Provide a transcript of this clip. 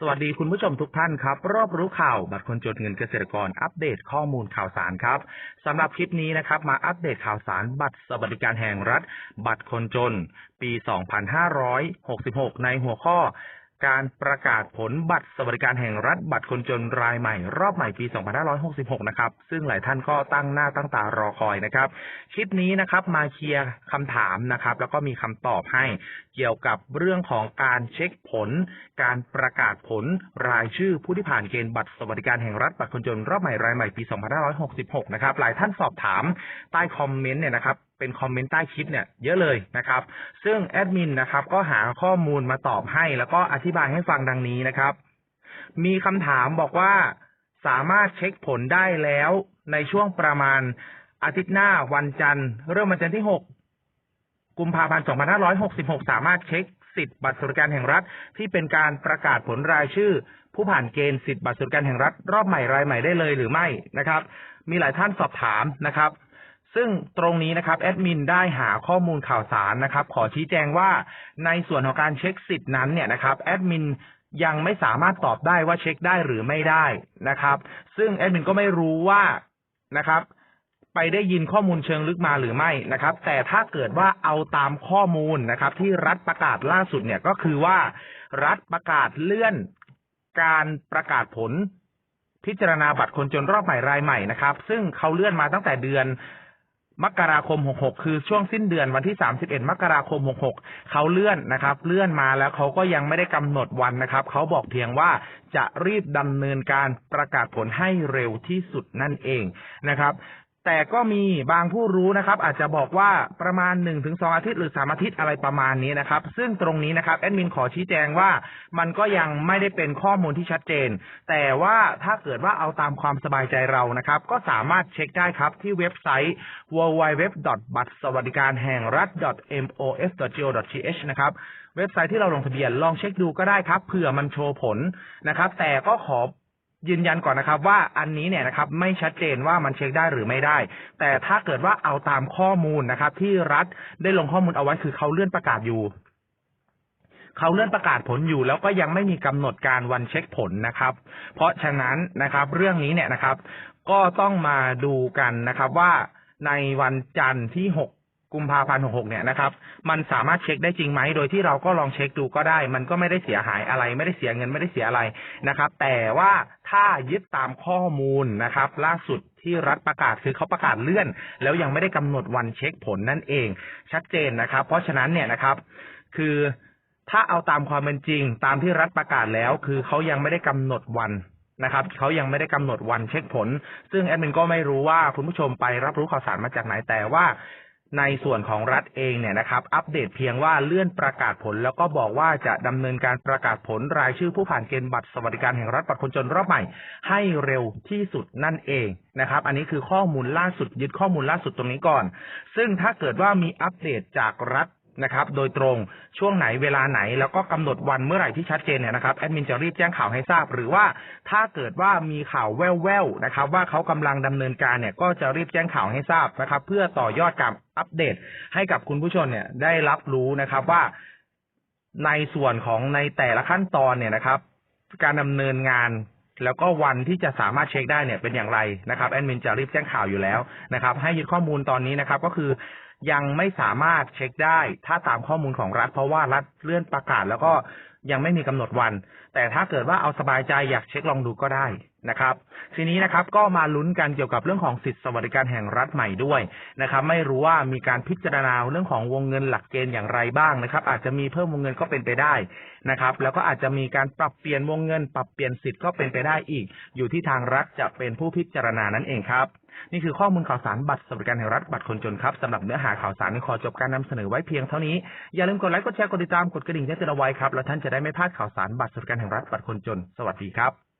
สวัสดีคุณผู้ชมทุกท่านครับ รอบรู้ข่าวบัตรคนจนเงินเกษตรกรอัปเดตข้อมูลข่าวสารครับสำหรับคลิปนี้นะครับ มาอัปเดตข่าวสารบัตรสวัสดิการแห่งรัฐ บัตรคนจน ปี 2566 ในหัวข้อ การประกาศผลบัตรสวัสดิการแห่งรัฐบัตรคนจนรายใหม่ รอบใหม่ปี 2566 นะครับ ซึ่งหลายท่านก็ตั้งหน้าตั้งตารอคอยนะครับ คลิปนี้นะครับมาเคลียร์คำถามนะครับ แล้วก็มีคำตอบให้เกี่ยวกับเรื่องของการเช็คผล การประกาศผลรายชื่อผู้ที่ผ่านเกณฑ์บัตรสวัสดิการแห่งรัฐบัตรคนจนรอบใหม่รายใหม่ปี 2566 นะครับ หลายท่านสอบถามใต้คอมเมนต์เนี่ยนะครับเป็นคอมเมนต์ใต้คลิปเนี่ยเยอะเลยนะครับ ซึ่งแอดมินนะครับ ก็หาข้อมูลมาตอบให้ แล้วก็อธิบายให้ฟังดังนี้นะครับ มีคำถามบอกว่าสามารถเช็คผลได้แล้วในช่วงประมาณอาทิตย์หน้าวันจันทร์ เริ่มวันจันทร์ที่ 6 กุมภาพันธ์ 2566 สามารถเช็คสิทธิ์บัตรสวัสดิการแห่งรัฐ ที่เป็นการประกาศผลรายชื่อ ผู้ผ่านเกณฑ์สิทธิ์บัตรสวัสดิการแห่งรัฐ รอบใหม่รายใหม่ได้เลยหรือไม่นะครับ มีหลายท่านสอบถามนะครับ ซึ่งตรงนี้นะครับแอดมินได้หาข้อมูลข่าวสารนะครับ ขอชี้แจงว่าในส่วนของการเช็คสิทธิ์นั้นเนี่ยนะครับแอดมินยังไม่สามารถตอบได้ว่าเช็คได้หรือไม่ได้นะครับ ซึ่งแอดมินก็ไม่รู้ว่านะครับ ไปได้ยินข้อมูลเชิงลึกมาหรือไม่นะครับ แต่ถ้าเกิดว่าเอาตามข้อมูลนะครับ ที่รัฐประกาศล่าสุดเนี่ยก็คือว่า รัฐประกาศเลื่อนการประกาศผลพิจารณาบัตรคนจนรอบใหม่รายใหม่นะครับ ซึ่งเขาเลื่อนมาตั้งแต่เดือน มกราคม 66 คือช่วงสิ้นเดือนวันที่ 31 มกราคม 66 เขาเลื่อนนะครับ เลื่อนมาแล้วเขาก็ยังไม่ได้กำหนดวันนะครับ เขาบอกเพียงว่าจะรีบดำเนินการประกาศผลให้เร็วที่สุดนั่นเองนะครับ แต่ก็มีบางผู้รู้นะครับ อาจจะบอกว่าประมาณ1-2อาทิตย์หรือ3อาทิตย์อะไรประมาณนี้นะครับ ซึ่งตรงนี้นะครับแอดมินขอชี้แจงว่ามันก็ยังไม่ได้เป็นข้อมูลที่ชัดเจน แต่ว่าถ้าเกิดว่าเอาตามความสบายใจเรานะครับ ก็สามารถเช็คได้ครับที่เว็บไซต์ www. บัตรสวัสดิการแห่งรัฐ mof.go.th นะครับเว็บไซต์ที่เราลงทะเบียนลองเช็คดูก็ได้ครับเผื่อมันโชว์ผลนะครับ แต่ก็ขอ ยืนยันก่อนนะครับ ว่าอันนี้เนี่ยนะครับไม่ชัดเจนว่ามันเช็คได้หรือไม่ได้ แต่ถ้าเกิดว่าเอาตามข้อมูลนะครับ ที่รัฐได้ลงข้อมูลเอาไว้คือเขาเลื่อนประกาศอยู่เขาเลื่อนประกาศผลอยู่ แล้วก็ยังไม่มีกำหนดการวันเช็คผลนะครับ เพราะฉะนั้นนะครับ เรื่องนี้เนี่ยนะครับ ก็ต้องมาดูกันนะครับว่าในวันจันทร์ที่6กุุมภาพันธ์66เนี่ยนะครับ มันสามารถเช็คได้จริงไหม โดยที่เราก็ลองเช็คดูก็ได้ มันก็ไม่ได้เสียหายอะไร ไม่ได้เสียเงินไม่ได้เสียอะไรนะครับ แต่ว่าถ้ายึดตามข้อมูลนะครับ ล่าสุดที่รัฐประกาศคือเขาประกาศเลื่อน แล้วยังไม่ได้กำหนดวันเช็คผลนั่นเอง ชัดเจนนะครับ เพราะฉะนั้นเนี่ยนะครับ คือถ้าเอาตามความเป็นจริง ตามที่รัฐประกาศแล้ว คือเขายังไม่ได้กำหนดวันนะครับเขายังไม่ได้กำหนดวันเช็คผล ซึ่งแอดมินก็ไม่รู้ว่าคุณผู้ชมไปรับรู้ข่าวสารมาจากไหนแต่ว่า ในส่วนของรัฐเองเนี่ยนะครับ อัปเดตเพียงว่าเลื่อนประกาศผล แล้วก็บอกว่าจะดำเนินการประกาศผลรายชื่อผู้ผ่านเกณฑ์บัตรสวัสดิการแห่งรัฐบัตรคนจนรอบใหม่ ให้เร็วที่สุดนั่นเองนะครับ อันนี้คือข้อมูลล่าสุดยึดข้อมูลล่าสุดตรงนี้ก่อน ซึ่งถ้าเกิดว่ามีอัปเดตจากรัฐ นะครับโดยตรงช่วงไหนเวลาไหน แล้วก็กำหนดวันเมื่อไหร่ที่ชัดเจนเนี่ยนะครับแอดมินจะรีบแจ้งข่าวให้ทราบ หรือว่าถ้าเกิดว่ามีข่าวแว่วๆนะครับว่าเขากำลังดำเนินการเนี่ยก็จะรีบแจ้งข่าวให้ทราบนะครับ เพื่อต่อยอดการอัปเดตให้กับคุณผู้ชมเนี่ยได้รับรู้นะครับว่าในส่วนของในแต่ละขั้นตอนเนี่ยนะครับ การดำเนินงานแล้วก็วันที่จะสามารถเช็คได้เนี่ยเป็นอย่างไรนะครับแอดมินจะรีบแจ้งข่าวอยู่แล้วนะครับ ให้ยึดข้อมูลตอนนี้นะครับ ก็คือ ยังไม่สามารถเช็คได้ ถ้าตามข้อมูลของรัฐ เพราะว่ารัฐเลื่อนประกาศแล้วก็ยังไม่มีกำหนดวัน แต่ถ้าเกิดว่าเอาสบายใจอยากเช็คลองดูก็ได้นะครับ ทีนี้นะครับก็มาลุ้นกันเกี่ยวกับเรื่องของสิทธิสวัสดิการแห่งรัฐใหม่ด้วยนะครับ ไม่รู้ว่ามีการพิจารณาเรื่องของวงเงินหลักเกณฑ์อย่างไรบ้างนะครับ อาจจะมีเพิ่มวงเงินก็เป็นไปได้นะครับ แล้วก็อาจจะมีการปรับเปลี่ยนวงเงิน ปรับเปลี่ยนสิทธิ์ก็เป็นไปได้อีก อยู่ที่ทางรัฐจะเป็นผู้พิจารณานั่นเองครับ นี่คือข้อมูลข่าวสารบัตรสวัสดิการแห่งรัฐบัตรคนจนครับสำหรับเนื้อหาข่าวสารขอจบการนำเสนอไว้เพียงเท่านี้ อย่าลืมกดไลค์กดแชร์กดติดตามกดกระดิ่งแจ้งเตือนเอาไว้ครับแล้วท่านจะได้ไม่พลาดข่าวสารบัตรสวัสดิการแห่งรัฐบัตรคนจน สวัสดีครับ